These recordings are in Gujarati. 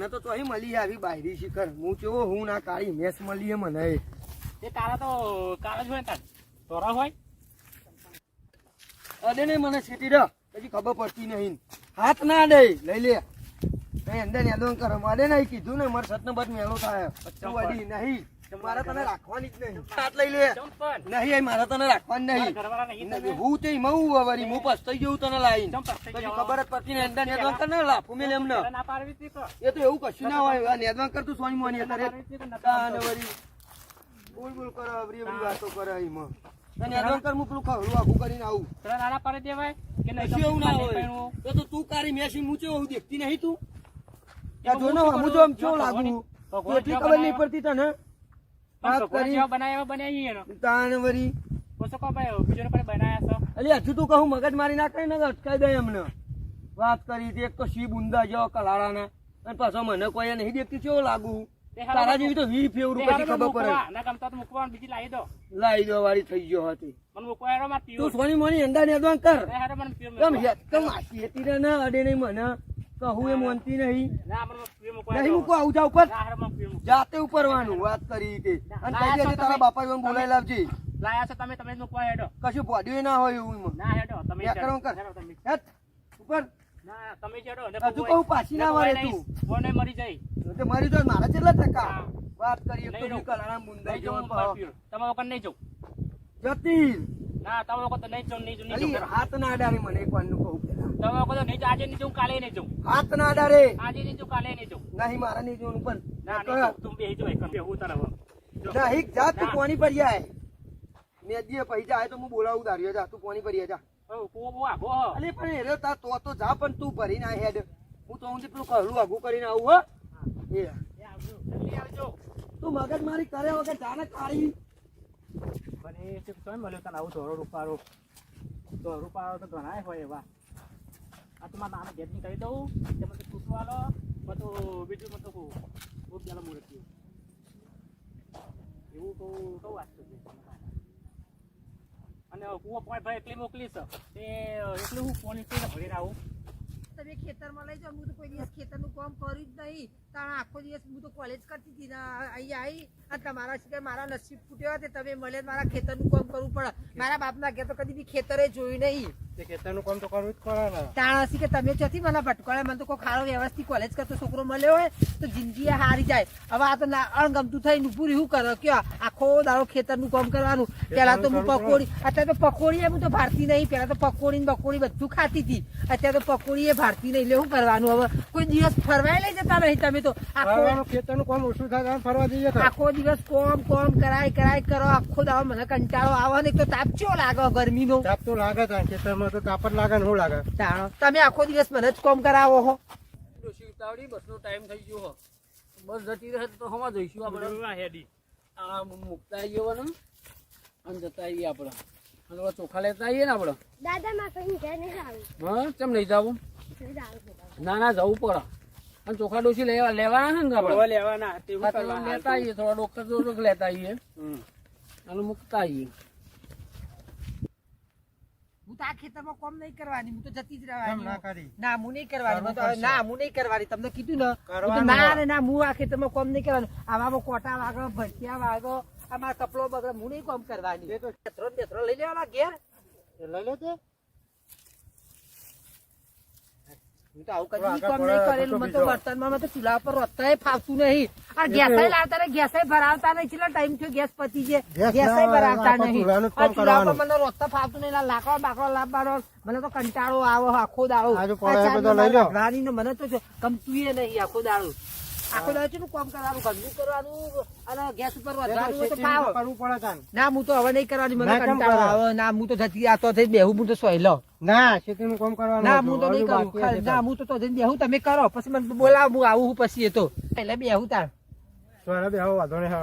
મને તો ચોહી મળી આવી બાયરી શિખર. હું કેવો હું ના કાળી મેસ મળીએ મને. એ તારા તો કાળા જ હોય તાર. ધોરા હોય? અડે નહીં મને સીટી ર પછી ખબર પડતી નહીં. હાથ ના દે. લઈ લે. કઈ અંદર યાદો કરો. અડે નહીં કીધું ને મારે સતનો બધ મેળો થાય. નહીં. મારે તને રાખવાની જ નહીં. હાથ લઈ લે. નહીં એ મારે તને રાખવાની નહીં. ઘરવાળા નહીં. તમે. હું તે મઉ વરી હું પસ્તાઈ જવું તને લાઈન. પછી ખબર જ પડતી ને અંદર નેદવાન કર ને લાફું મેલ એમને. પેલા ના પાડવી હતી તો. એ તો એવું કશું ના હોય આ નેદવાન કરતું સોની મોની ના અત્યારે પાડવી હતી તો નતા તાને પાડતો. બોલ બોલ કરો અવરી અવરી વાતો કરે એમાં નેદવાન કર હું પેલું આખું કરીને આવું. નાના પાડી દેવાય કે નહીં? એવું ના હોય. એ તો તું કારી મેસી મૂચે એવું દેખતી નહીં તું. જો ને હું હું? જો આમ લાગુ. એટલી ખબર નહીં પડતી તને? વાત કરી. બનાવ્યા બનાવી એનો. તાને વળી ઓછો કહો ભાઈ, બીજોને પણ બનાવ્યા છો. અલી હજુ તું કહું મગજ મારી નાખે ને અટકાઈ દે એમને. વાત કરી હતી એક તો શી બુંદા જેવો કલાળાના. અને પાછો મને કોઈ નહીં દેખતી કેવો લાગુ? તારા જેવી તો વી ફેવરું પછી ખબર પડે. ના ગમતા તો મૂકવા, બીજી લાવી દો. લાઈ દો વાળી થઈ ગયો હતી. મને મૂકવા માં તું સોની મોની અંડા નેદવાન કર. એમ કેમ હતી ના અડે નહીં મને. કહું એ મોનતી નહીં ના, નહીં મૂકો આવું જા ઉપર ના, જાતે ઉપરવાનું વાત કરી તે અને કહી દેજે તારા બાપા જોન બોલાઈ લાવજે લાયા છો તમે તમે મૂકવા હેડો કશું પોડ્યું ના હોય એવું ના હેડો તમે જ કરો કર. તમે. ઉપર ના તમે હેડો. ને તું કહું પાછી ના મારે તું. કોને મરી જાય તો મરી તો મારા કેટલા ટકા હા. વાત કરી એક તો નહીં બી રહું. કલારામ બુંદાઈ નહીં જવું, જેવો મારે ભાવ. પીવું. તમે લોકો નહીં જવું જતી ના તમે લોકો તો નહીં જવું નહીં જવું હાથ ના અડાડે મને એક વારનું કહું પેલા. તમે કહો નહીં આજે નહીં જઉં કાલે નહીં જઉં હાથ ના ડરે આજે નહીં જઉં કાલે નહીં જઉં નહીં મારા નહીં જોવાનું પણ ના. તું બે જાઓ એકમ. બેહું તારા હવે. નહીં જા તું ના. કોની પર જાય મેદીએ પૈસા આવે તો હું બોલાવું તારી જા તું કોની પર જા. અલી પણ એ તા તો તો જા પણ તું ભરીને આ હેડ હું તો હું પેલું કહલું આગું કરીને આવું હો એ એ આવજો. આવજો. તું મગજ મારી કરે વગર જાને કાઢી પણ એ મળ્યો તને આવું ધોરો રૂપારો ધોરો રૂપારો તો ઘણાય હોય એવા આ તો મારા નાના ઘેરની કરી દઉં. તે મને તૂટું આલો બધું બીજું તો કહું બહુ પેલા મુહૂર્ત થયું એવું કહું કહું વાત કરજે અને કૂવો પોઈન્ટ ભાઈ એટલી મોકલીશ. તે એકલું હું ફોન ભરી આવું. તમે ખેતરમાં લઈ જાઓ. હું તો કોઈ દિવસ ખેતરનું કામ કર્યું જ નહીં. તાણ આખો દિવસ હું તો કોલેજ કરતી હતી ને આવી અને તમારા સિવાય મારા નસીબ ફૂટ્યો તે તમે મળે મારા ખેતરનું કામ કરવું પડે. મારા બાપના ઘેર તો કદી બી ખેતરે જોયું નહીં. ખેતરનું કામ તો કરવું જ પડે ને. તાણ કે તમે ચોથી મને ભટકોળે મને તો કોઈ ખાડો વ્યવસ્થિત કોલેજ કરતો છોકરો મળ્યો હોય તો જિંદગી હારી જાય. હવે આ તો અણગમતું થઈને પૂરી શું કરો કયો. આખો દાડો ખેતરનું કામ કરવાનું. પેલા તો હું પકોડી અત્યારે તો પકોડી હું તો ભારતી નહીં. પેલા તો પકોડી ને બકોડી બધું ખાતી હતી. અત્યારે તો પકોડી એ ભારતી નહીં. એટલે શું કરવાનું હવે? કોઈ દિવસ ફરવાય લઈ જતા નહીં તમે? તો આખો ફરવાનું ખેતરનું કામ ઓછું થાય ફરવા જઈએ આખો દિવસ કોમ કોમ કરાય કરાય કરો. આખો દાડો મને કંટાળો આવે ને તો તાપ ચો લાગે ગરમીનો? તાપ તો લાગે છે ખેતરમાં તો તાપ જ લાગે ને શું લાગે? તમે આખો દિવસ મને જ કોમ કરાવો હો. ઉતાવળી બસનો ટાઈમ થઈ ગયો હો. બસ જતી રહે તો હમણાં જઈશું આપણે. હેડી. આ મુકતા આવીએ ને. અને જતા આવીએ આપણે. અને ચોખા લેતા આવીએ ને આપણે. દાદા માં ઘેર નહીં આવી. હા કેમ નહીં જવું. ના ના જવું પડે. અને ચોખા ડોસી લેવા લેવાના છે ને આપણે? લેવાના. લેતા આવીએ થોડા ડોક્ટર જોડે લેતા આવીએ. અને મુકતા આવીએ. હું તો આ ખેતરમાં કોમ નહીં કરવાની હું તો જતી જ રહેવાની. કરી? ના હું નહીં કરવાની. ના હું નહીં કરવાની. તમને કીધું ને ના હું આ ખેતરમાં કોમ નહીં કરવાની. આવામાં કોટા વાગો ભરતિયા વાગો આમાં મારા કપડો બગડે હું નહીં કોમ કરવાની. ખેતરો તો બેથરો ને બેથરો લઈ લેવાના ઘેર. લઈ લે તે હું તો આવું કદી આગળ કોમ પડે નહીં તો કરેલું મને તો કંટાળો આવો આખો દાડો. મને તો ગમતું નહીં આખો દાડો. આખો દાડો ચેટલું કામ કરવાનું ઘરનું કરવાનું અને ગેસ ઉપર એ તો વધવાનું હોય તો ખેતીનું તો ફાવે. કરવું પડે તાન. ના હું તો હવે નહીં કરવાની મને કંટાળો આવે. ના હું તો જતી આ તો થઈ બેહું હું તો સોઈ ના ખેતીનું કામ કરવાનું ના હું તો નહીં કરું. ના હું તો તો જઈને બેહું તમે કરો. પછી મને બોલાવો હું આવું હું પછી એ તો. એટલે બેહું તાર વાંધો નહીં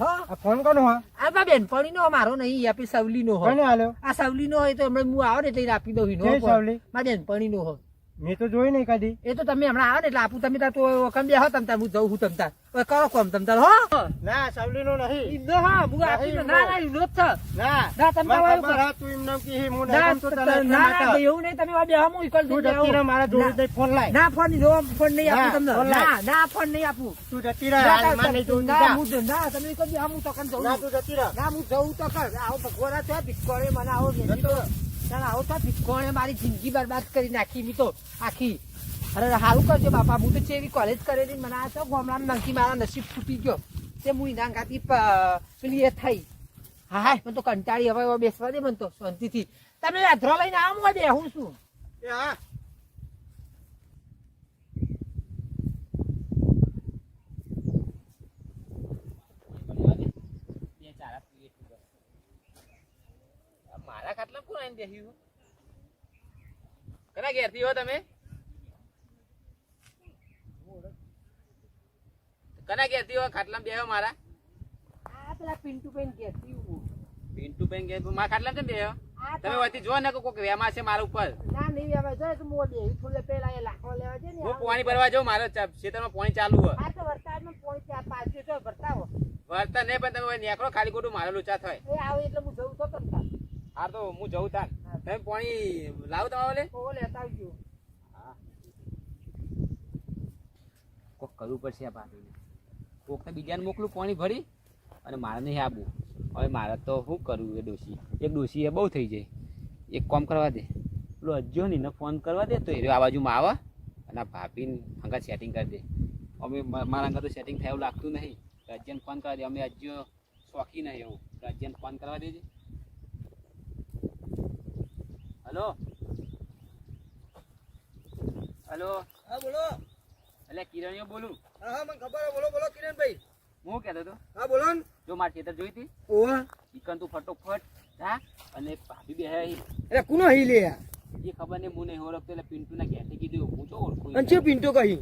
હો. ફોન કોનો હા આ બા બેનપણી નો મારો નહીં આપી સવલી નો હોય આ સવલી નો હોય તો હમણાં હું આવો ને એટલે આપી દઉં સવલી? મારા બેનપણી નો હોય. મેં તો જોઈ નહીં કદી એ તો તમે હમણાં આવો ને એટલે આપું તમે તાર તો વખત બેહો તમ તાર હું જઉં હું તમ તાર. કરો કોમ તમ તાર હો. ના સાવલીનો નહીં. ઈનો હા હું આપી ના ના ઈનો જ ના ના, તમે તમારું હા, તું એમ નામ કહી, હું ના તો તને ના ના એવું નહીં તમે બે હમું ઈકલ તું જતી રહે, મારા જોડે દે ફોન લાય. ના ફોન જો ફોન નહીં આપું તમને. ના ના ફોન નહીં આપું. તું જતી રહે, ના, હાલમાં નહીં જોઉં ના. હું ના તમે કદી હમું તો કન જઉં. ના. તું જતી રહે. ના હું જઉં તો કર આવો ભગવાન છે ભીખોડે મને આવો તો ના આવો તો ભીખોણે મારી જિંદગી બરબાદ કરી નાખી મી તો આખી. અરે સારું કરજો બાપા, હું તો ચેવી કોલેજ કરેલી મને આ તો ગામડામાં નંકી મારા નસીબ ફૂટી ગયો. તે હું ઇના ગાતી પેલી થઈ. હા હા, મને તો કંટાળી હવે બેસવા દે મને તો શાંતિથી. તમે અધરો લઈને આવો બે હું શું હા મારા ખાટલા કોણ આવીને બેસ્યું કના ઘેરથી હો તમે? કના ઘેરથી હો ખાટલામાં બેહો મારા? આ પેલા પિન્ટુ બેન હું પિન્ટુ ઘેર મારા ખાટલા કેમ બેહો તમે વતી જો ને કે કોઈક વેમાં છે મારા ઉપર. ના નહીં તો મોડે ફૂલે પેલા એ લાખો લેવા છે ને હું પાણી ભરવા જાઉં મારે ચા- ખેતરમાં પાણી ચાલુ હોય. આ તો વરસાદમાં પોણી ચાર પાંચ તો ભરતા હો. વળતા નહીં પણ તમે નીકળો ખાલી ખોટું મારે લુચા થાય. એ આવે એટલે હું જઉં તો કરતા હા તો હું જઉં તાન. તમે પાણી લાવ તમારે લે. ઓ લેતા આવજો. કોક કરવું પડશે આ ભાભીને. તો બીજાને મોકલું પાણી ભરી અને મારે નહીં આવું હવે મારે તો શું કરવું એ ડોશી? એક ડોશી એ બહુ થઈ જાય. એક કામ કરવા દે. પેલો અજ્જો ને એને ફોન કરવા દે તો એ આ બાજુમાં આવે અને ભાભીને હંગા સેટિંગ કરી દે. અમે મારા હંગા તો સેટિંગ થાય એવું લાગતું નહીં. તો ફોન કરવા દે. અમે અજ્જો શોખી નહીં એવું. તો ફોન કરવા દેજે. હલો. હલો. હા બોલો. એટલે કિરણીઓ બોલું. હા હા મને ખબર હે. બોલો બોલો કિરણભાઈ. હું કહેતો તો હા બોલો ને. જો મારી ખેતર જોઈ હતી? ઓવા ચિકન તું ફટોફટ જા અને ભાભી બે હે. એટલે કુનો હઈ લે? એ ખબર નહીં હું નહીં ઓળખતો એટલે પિન્ટુ ના ઘેરથી કીધું. હું તો ઓળખું અને છે પિન્ટો કહી?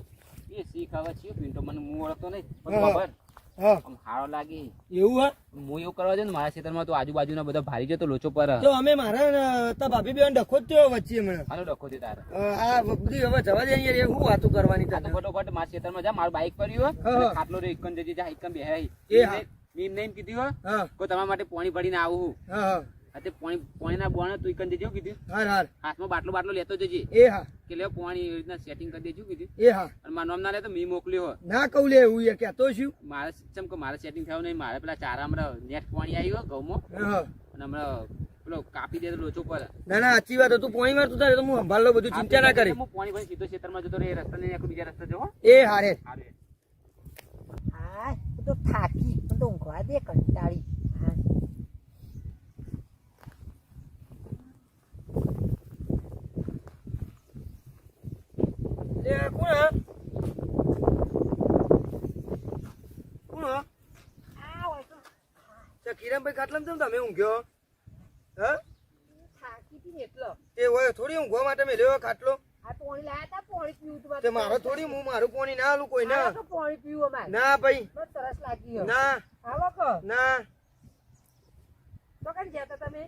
એ શીખ ખબર છે પિન્ટુ. મને હું ઓળખતો નહીં પણ ખબર હા. હારો લાગે. એવું હા? હું એવું કરવા દે ને મારા ખેતરમાં તો આજુબાજુના બધા ભારી જતો લોચો પર. તો અમે મારા તા ભાભી બેન ડખો જ થયો વચ્ચે હમણાં. હાલો ડખો થયો તારે. આ બધી હવે જવા દે અહીંયા શું વાતો કરવાની તને. ફટોફટ મારા ખેતરમાં જા મારું બાઈક પડ્યું હા, હોય હા. ખાટલો રે ઇકન જજે જા ઇકન બે એ હા. મીમ કીધું હોય હા. કોઈ તમારા માટે પાણી ભરીને આવું હું. હા હા. તે પોણી પાણીના બોણે તું ઇકન દેજો કીધું. હાર હાર. હાથમાં બાટલો બાટલો લેતો જજે. એ હા. કે લે પોણી એવી રીતના સેટિંગ કરી દેજો કીધું. એ હા. અને મારું નામ ના લે તો મી મોકલ્યો હો ના કહું લે હું એ કહેતો છું. મારે ચમ કે મારે સેટિંગ થયું નહીં. મારે પેલા ચારા હમણાં નેટ પાણી આવ્યો ઘઉંમાં. હા. અને હમણાં પેલો કાપી દે લોચો પર ના ના સાચી વાત તું પોણી મારતું તારે તો હું સંભાળ બધું ચિંતા ના કરી. હું પાણી ભરી સીધો ખેતરમાં જતો રહે રસ્તા નહીં આખો બીજા રસ્તા જવો. એ હારે. હારે. હા તો થાકી તો ઊંઘવા દે કંટાળી હા એ કોણ હા? કોણ હા? તે કિરણભાઈ ખાટલામાં કેમ તમે ઊંઘ્યો હા? તે હોય, થોડી ઊંઘવા માટે મેં લેવો ખાટલો. મારો થોડી, હું મારું પોણી ના આલું કોઈ ના. પાણી પીવું ના ભાઈ. તરસ લાગી ના. ના. તમે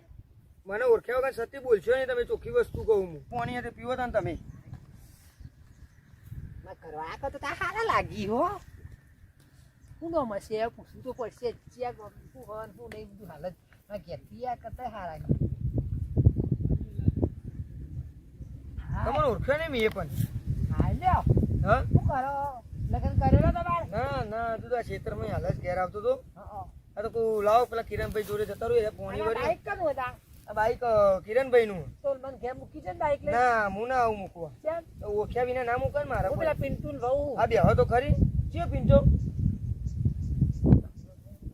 મને ઓળખ્યા વગર સત્ય બોલશો નહીં, તમે ચોખ્ખી વસ્તુ કહું હું. પોણી પીવો તા તમે. કરવા કરતો તા હારા લાગી હો શું નો મળશે પૂછવું તો પડશે ગમ- શું હોય ને શું નહીં બધું હાલત ઘેરથી આ કરતા હારા તમને ઓળખ્યો નહીં મેં પણ હા લ્યો હા શું કરો લગ્ન કરેલો તમારે ના ના તું તો આ ક્ષેત્રમાં હાલ જ ઘેર આવતો હતો હા આ તો કોઈ લાવો પેલા કિરણભાઈ જોડે જતા રહ્યો પોણી વળી બાઈક કનું હતા આ બાઈક કિરણભાઈ નું તો મને ઘેર મૂકી છે ને બાઈક લઈ ના હું ના આવું મૂકવા. ચાલ ઓખ્યા વિના ના મૂકે મારા પેલા પિન્ટુ ને રહું આ બેહો તો ખરી.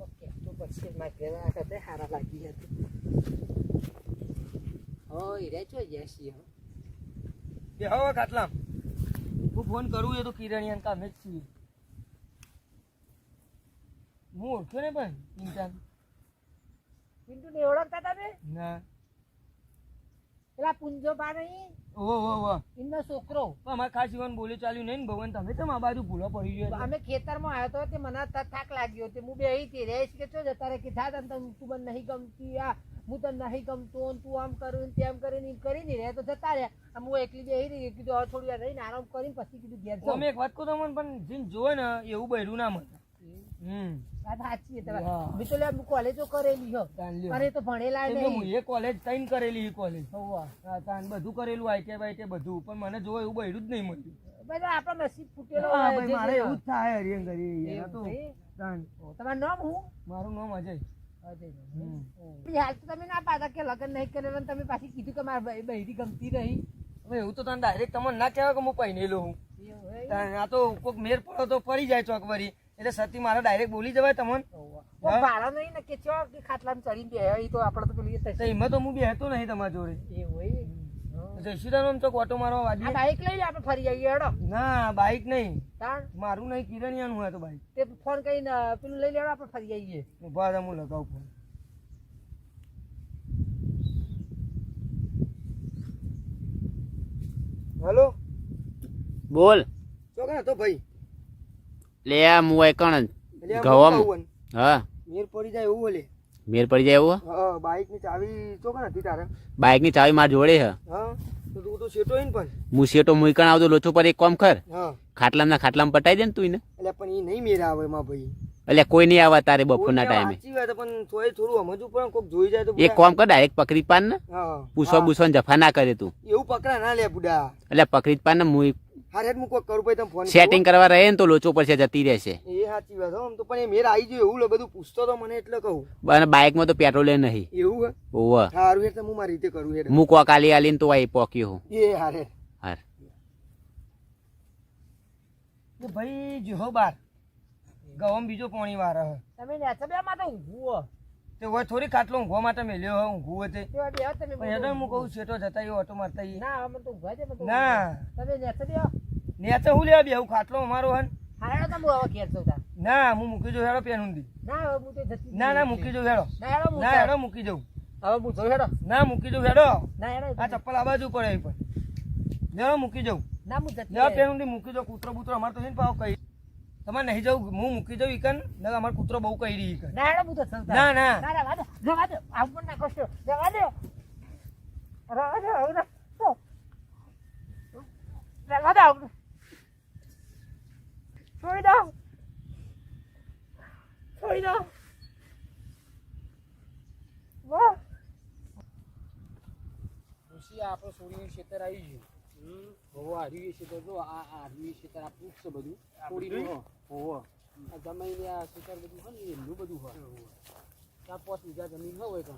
ઓકે તો પછી મારે ઘેર કરતા હારા લાગી હતી હો રે ચો જશી હો. બે હવે ખાટલામ. હું ફોન કરું એ તો કિરણિયાન કામે જ હું ઓળખ્યો ને પણ ચિંતા પિન્ટુ ને ઓળખતા તમે? ના. પેલા પુંજો બા નહીં? ઓ ઓ ઓહો. એમનો છોકરો. અમારે ખાસ જીવન બોલી ચાલ્યું નહીં ને ભગવાન તમે તો આ બાજુ ભૂલો પડી ગયો અમે ખેતરમાં આવ્યો તો તે મને થાક લાગ્યો તે હું બે અહીંથી રહીશ કે ચો જતા રે કે થા તને તું મને નહીં ગમતી આ હું તને નહીં ગમતો તું આમ કરું તેમ કરીને કરી કરીને રહે તો જતા રે આમ હું એકલી બેહી રહી કીધું હવે થોડી વાર રહીને આરામ કરીને પછી કીધું ઘેર તમે એક વાત કહું તમને પણ જીન જોવે ને એવું બહેરું ના મળે કોલેજો કરેલી. અરે તો ભણેલા એ કોલેજ તૈન કરેલી કોલેજ બધું કરેલું આઈટીઆઈ બાઈટીઆઈ બધું. પણ મને જો એવું બહુ જ નહીં મળ્યું. આપણો નસીબ ફૂટેલો ભાઈ, મારે એવું જ થાય કરી. તમારું નામ હું? મારું નામ અજય. હાલ તો તમે ના પાતા કે લગ્ન નહીં કરેલા તમે પાછી કીધું કે મારા બૈ- બૈરી ગમતી રહી હવે એવું તો તને ડાયરેક્ટ તમને ના કહેવાય કે હું પહેરેલો હું. એવું આ તો કોઈક મેર પડો તો પડી જાય ચોક વરી એટલે સતી મારે ડાયરેક્ટ બોલી જવાય તમને. ભાડો નહીં ને કે ચો કે ખાટલામાં ચડીને બેહ્યો, એ તો આપણે તો પેલી તો થશે. એમાં તો હું બેહતો નહીં તમારા જોડે. એ હોય? જયશ્રીરામ તો ઓટો મારવા આ વાડી બાઈક લઈ લે આપણે ફરી આવીએ હેડો. ના બાઈક નહીં. મારું નહીં કિરણિયાનું હોય તો બાઈક તે ફોન કરીને પેલું લઈ લેડો આપણે ફરી આવીએ. ઊભા રહો, હું લગાવું ફોન હેલો? બોલ. હતો ભાઈ. લે આ હું કણ? ગવમ. હા? મેર પડી જાય એવું ઓલે મેર પડી જાય એવું? હા બાઇકની ચાવી ચોકન હતી તારે? બાઇકની ચાવી માર જોડે હે. હા તો તું તો શેટો ને પણ. હું શેટો મુઈકણ આવતો લોચો પર એક કોમ કર. હા. ખાટલામાં ખાટલામાં પટાઈ દે ને તું એને. એટલે પણ ઈ નહીં મેર આવે માં ભાઈ. એટલે કોઈ નહીં આવે તારે બપોરના ટાઈમે. પણ થોડું સમજવું પણ કોક જોઈ જાય તો એક કામ કર ડાયરેક્ટ પકડી પાન ને હા. પૂછવા પૂછવા જફા ના કરે તું. એવું પકડા ના લે બુડા. એટલે પકડી પાન ને મુઈ હારે હું કોક કરું ભાઈ તમે ફોન સેટિંગ કરવા રહે ને તો લોચો પર છે જતી રહેશે. એ સાચી વાત હો આમ તો પણ એ મેર આવી ગયો એવું લે બધું પૂછતો તો મને એટલે કહું. અને બાઇકમાં તો પેટ્રોલ નહીં. એવું હે? ઓવ સારું એટલે હું મારી રીતે કરું હેડ. હું કોક આલી આલીને તો આઈ પોક્યો હું. એ હારે. હાર. એ ભાઈ જો બાર. ગવમ બીજો પોણી વાર હે. તમે નેચા બે માં તો હો. તે હોય થોડી કાટલો ઊંઘવા માટે મેલ્યો હોય ઊંઘવું હોય તે. હો કહું છેટો જતા એ ઓટો મારતા એ ના નેચા હો. લેવા બેવું ખાટલો અમારો હે ને. હા જાઉં મૂકી જઉં હેડો પેન ઊંધી. ના ના ના મૂકી જઉં હેડો. ના હેડો જાઉં. મૂકી જઉં. હવે હું જાઉં હેડો. ના મૂકી જઉં હેડો. ના આ ચપ્પલ આ બાજુ પડે એ પણ. લેવો મૂકી જઉં. ના પેન ઊંધી મૂકી જાઉં કૂતરો બૂતરો અમારે તો છે ને પાવ કઈ તમારે નહીં જવું હું મૂકી જવું ઈકન ને અમારો કૂતરો બહુ કહી રહી ઈકન. ના. ના ના ના. રહેવા દો આવું પણ ના કરશો. દો. રહેવા દો હવે ના. રહેવા દો આવું. છોડી દો. છોડી દો. વાહ. ઋષિ આપણો સોડીનું ખેતર આવી ગયું. હોવો હાર્યું ખેતર જો આ હાર્યું ખેતર આ પૂછ છે બધું. સોડીનું હોવો. આ જમાઈને આ ખેતર બધું હોય ને એમનું બધું હોય. ચાર પાંચ વીઘા જમીન હોય તો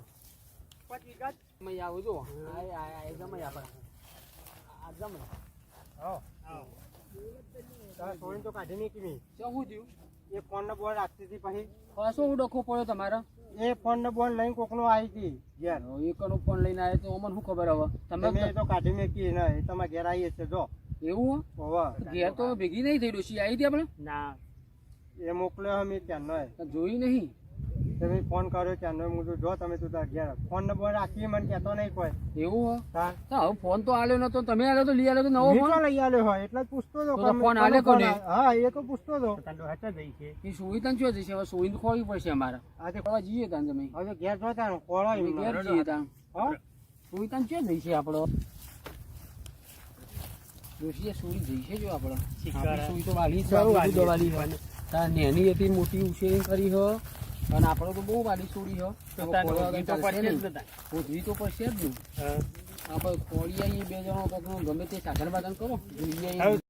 પાંચ વીઘા જમાઈ આવો જો. આ જમાઈ આપણે. આ જમાઈ. તારે તો કાઢી નહીં. શું શું થયું? એ ફોન નો બોલ રાખતી હતી પછી. પાછો હું ડખો પડ્યો તમારો? એ ફોન નો બોલ લઈને કોકનો આવી હતી ઘેર. એકનો ફોન લઈને આવ્યો તો અમને શું ખબર હવે? તમે મેં તો કાઢી મેકી ને એ તમારા ઘેર આવીએ છે જો. એવું હવે. ઘેર તો ભેગી નહીં થઈ ડોશી આવી હતી આપણે? ના. એ મોકલ્યો અમે ત્યાંનો. જોઈ નહીં? તમે ફોન કર્યો ત્યાંનો હું જો તમે તો તાર ઘેર ફોન નંબર રાખી મને કહેતો નહીં કોઈ. એવું હો? હા. હવે ફોન તો આલ્યો નતો તમે આલ્યો તો લઈ આલ્યો તો નવો ફોન? લઈ આલ્યો હોય? એટલે પૂછતો હતો તો તો ફોન આલ્યો કોને? હા એ તો પૂછતો હતો. એ સુવિધા શું જશે હવે સુવિધા ખોવી પડશે અમારે. આજે ખોવા જઈએ તાન તમે. હવે ઘેર જોતા ને ખોળો અમે ઘેર જઈએ તાન હા? તન શું જઈશે આપણો? ડોશીએ સુઈ જઈશે જો આપણો. સુઈ તો વાલી છે બધું તાર નેની હતી મોટી ઉછેરી કરી હો. અને આપણો તો બહુ વાડી છોડી છો હોધવી તો પડશે જ ને આપણે ખોળી બે જણો ગમે તે સાધન બાધન કરો. જોઈએ